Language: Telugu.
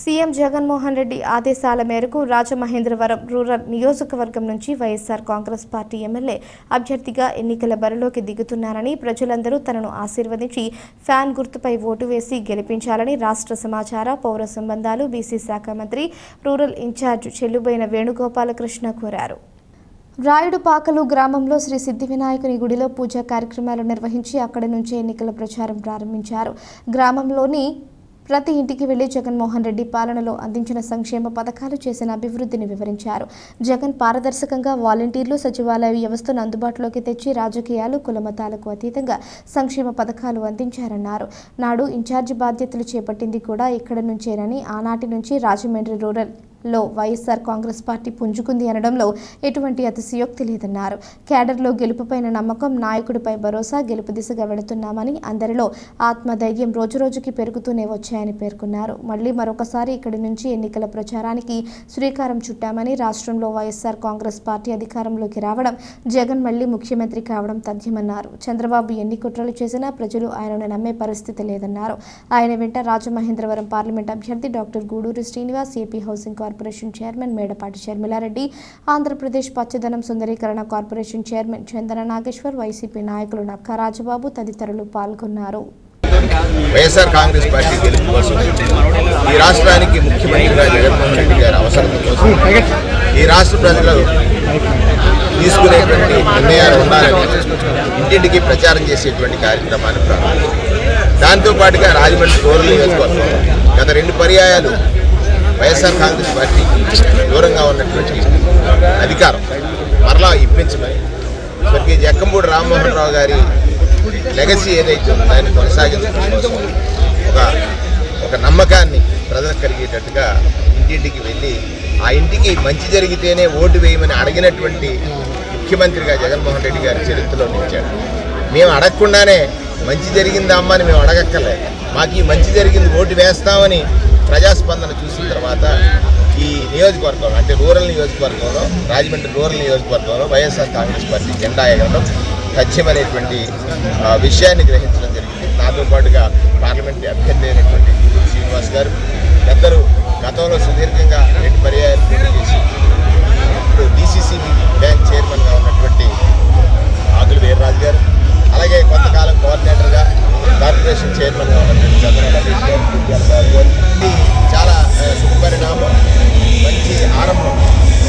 సీఎం జగన్మోహన్ రెడ్డి ఆదేశాల మేరకు రాజమహేంద్రవరం రూరల్ నియోజకవర్గం నుంచి వైఎస్ఆర్ కాంగ్రెస్ పార్టీ ఎమ్మెల్యే అభ్యర్థిగా ఎన్నికల బరిలోకి దిగుతున్నారని ప్రజలందరూ తనను ఆశీర్వదించి ఫ్యాన్ గుర్తుపై ఓటు వేసి గెలిపించాలని రాష్ట్ర సమాచార పౌర సంబంధాలు బీసీ శాఖ మంత్రి రూరల్ ఇన్ఛార్జ్ చెల్లుబోయిన వేణుగోపాలకృష్ణ కోరారు. రాయుడుపాకలు గ్రామంలో శ్రీ సిద్ధి వినాయకుని గుడిలో పూజా కార్యక్రమాలు నిర్వహించి అక్కడి నుంచే ఎన్నికల ప్రచారం ప్రారంభించారు. గ్రామంలోని ప్రతి ఇంటికి వెళ్ళి జగన్మోహన్ రెడ్డి పాలనలో అందించిన సంక్షేమ పథకాలు చేసిన అభివృద్ధిని వివరించారు. జగన్ పారదర్శకంగా వాలంటీర్లు సచివాలయ వ్యవస్థను అందుబాటులోకి తెచ్చి రాజకీయాలు కులమతాలకు అతీతంగా సంక్షేమ పథకాలు అందించారన్నారు. నాడు ఇన్ఛార్జి బాధ్యతలు చేపట్టింది కూడా ఇక్కడ నుంచేనని ఆనాటి నుంచి రాజమండ్రి రూరల్ లో వైఎస్ఆర్ కాంగ్రెస్ పార్టీ పుంజుకుంది అనడంలో ఎటువంటి అతిశయోక్తి లేదన్నారు. క్యాడర్లో గెలుపుపైన నమ్మకం నాయకుడిపై భరోసా గెలుపు దిశగా వెళుతున్నామని అందరిలో ఆత్మధైర్యం రోజురోజుకి పెరుగుతూనే వచ్చాయని పేర్కొన్నారు. మళ్ళీ మరొకసారి ఇక్కడి నుంచి ఎన్నికల ప్రచారానికి శ్రీకారం చుట్టామని రాష్ట్రంలో వైఎస్ఆర్ కాంగ్రెస్ పార్టీ అధికారంలోకి రావడం జగన్ మళ్ళీ ముఖ్యమంత్రి కావడం తథ్యమన్నారు. చంద్రబాబు ఎన్ని కుట్రలు చేసినా ప్రజలు ఆయనను నమ్మే పరిస్థితి లేదన్నారు. ఆయన వెంట రాజమహేంద్రవరం పార్లమెంట్ అభ్యర్థి doctor Guduru Srinivas AP housing corporation chairman Medapati Sharmila Reddy Andhra Pradesh పచ్చదనం సుందరీకరణ corporation chairman Chandana Nageswar YCP నాయకులు నక్కా రాజబాబు తదితరులు పాల్గొన్నారు. వైఎస్ఆర్ కాంగ్రెస్ పార్టీ గెలుపు కోసం ఈ రాష్ట్రానికి ముఖ్యమంత్రిగా జగన్మోహన్ రెడ్డి గారి అవసరం కోసం ఈ రాష్ట్ర ప్రజలు తీసుకునేటువంటి నిర్ణయాలు ఉండాలని ఇంటింటికి ప్రచారం చేసేటువంటి కార్యక్రమాన్ని ప్రారంభించారు. దాంతోపాటుగా రాజమండ్రి రూరల్ నియోజకవర్గం గత రెండు పర్యాయాలు వైఎస్ఆర్ కాంగ్రెస్ పార్టీకి దూరంగా ఉన్నటువంటి అధికారం మరలా ఇప్పించమని స్వర్గీయ జక్కంపూడి రామ్మోహన్ రావు గారి లెగసీ ఏదైతే ఉందో దాన్ని కొనసాగించడం కోసం ఒక ఒక నమ్మకాన్ని ప్రజలకు కలిగేటట్టుగా ఇంటింటికి వెళ్ళి ఆ ఇంటికి మంచి జరిగితేనే ఓటు వేయమని అడిగినటువంటి ముఖ్యమంత్రిగా జగన్మోహన్ రెడ్డి గారి చరిత్రలో నిలిచాడు. మేము అడగకుండానే మంచి జరిగిందా అమ్మ అని మేము అడగక్కర్లే మాకు ఈ మంచి జరిగింది ఓటు వేస్తామని ప్రజాస్పందన చూసిన తర్వాత ఈ నియోజకవర్గంలో అంటే రూరల్ నియోజకవర్గంలో రాజమండ్రి రూరల్ నియోజకవర్గంలో వైఎస్ఆర్ కాంగ్రెస్ పార్టీ జెండా ఎగరడం తథ్యమనేటువంటి విషయాన్ని గ్రహించడం జరిగింది. నాతో పాటుగా పార్లమెంట్ అభ్యర్థి Obrigado.